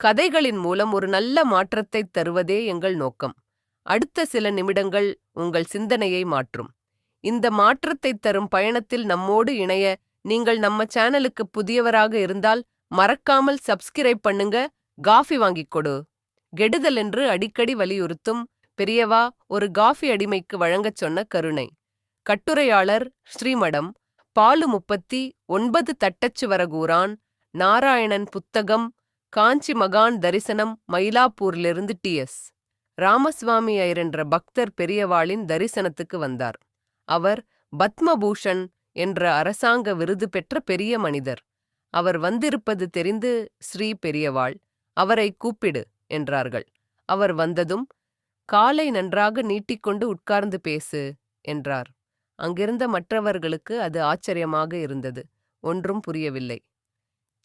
கதைகளின் மூலம் ஒரு நல்ல மாற்றத்தைத் தருவதே எங்கள் நோக்கம். அடுத்த சில நிமிடங்கள் உங்கள் சிந்தனையை மாற்றும். இந்த மாற்றத்தைத் தரும் பயணத்தில் நம்மோடு இணைய நீங்கள் நம்ம சேனலுக்கு புதியவராக இருந்தால் மறக்காமல் சப்ஸ்கிரைப் பண்ணுங்க காஃபி வாங்கிக் கொடு. கெடுதல் என்று அடிக்கடி வலியுறுத்தும் பெரியவா ஒரு காஃபி அடிமைக்கு வழங்கச் சொன்ன கருணை. கட்டுரையாளர் ஸ்ரீமடம் பாலு முப்பத்தி ஒன்பது தட்டச்சுவரகூரான் நாராயணன் புத்தகம் காஞ்சி மகான் தரிசனம் மயிலாப்பூரிலிருந்து டி. எஸ். ராமசுவாமி ஐயர் என்ற பக்தர் பெரியவாளின் தரிசனத்துக்கு வந்தார். அவர் பத்மபூஷன் என்ற அரசாங்க விருது பெற்ற பெரிய மனிதர். அவர் வந்திருப்பது தெரிந்து ஸ்ரீ பெரியவாள் அவரை கூப்பிடு என்றார்கள். அவர் வந்ததும் காலை நன்றாக நீட்டிக்கொண்டு உட்கார்ந்து பேசு என்றார். அங்கிருந்த மற்றவர்களுக்கு அது ஆச்சரியமாக இருந்தது. ஒன்றும் புரியவில்லை.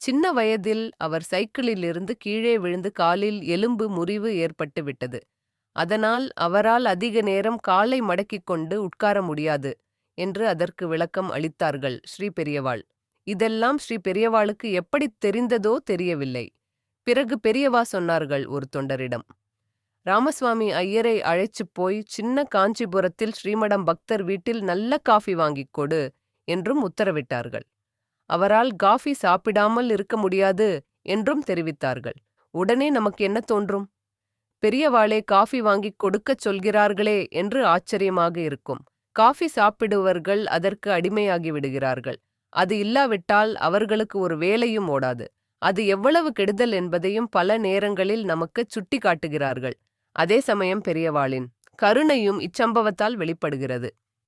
சின்ன வயதில் அவர் சைக்கிளிலிருந்து கீழே விழுந்து காலில் எலும்பு முறிவு ஏற்பட்டு விட்டது. அதனால் அவரால் அதிக நேரம் காலை மடக்கிக் கொண்டு உட்கார முடியாது என்று அதற்கு விளக்கம் அளித்தார்கள் ஸ்ரீ பெரியவாள். இதெல்லாம் ஸ்ரீ பெரியவாளுக்கு எப்படித் தெரிந்ததோ தெரியவில்லை. பிறகு பெரியவா சொன்னார்கள் ஒரு தொண்டரிடம். ராமசுவாமி ஐயரை அழைச்சுப் போய் சின்ன காஞ்சிபுரத்தில் ஸ்ரீமடம் பக்தர் வீட்டில் நல்ல காஃபி வாங்கிக் கொடு என்றும் உத்தரவிட்டார்கள். அவரால் காஃபி சாப்பிடாமல் இருக்க முடியாது என்றும் தெரிவித்தார்கள். உடனே நமக்கு என்ன தோன்றும்? பெரியவாளே காஃபி வாங்கிக் கொடுக்கச் சொல்கிறார்களே என்று ஆச்சரியமாக இருக்கும். காஃபி சாப்பிடுவர்கள் அதற்கு அடிமையாகி விடுகிறார்கள். அது இல்லாவிட்டால் அவர்களுக்கு ஒரு வேலையும் ஓடாது. அது எவ்வளவு கெடுதல் என்பதையும் பல நேரங்களில் நமக்கு சுட்டி காட்டுகிறார்கள் அதே சமயம் பெரியவாளின் கருணையும் இச்சம்பவத்தால் வெளிப்படுகிறது.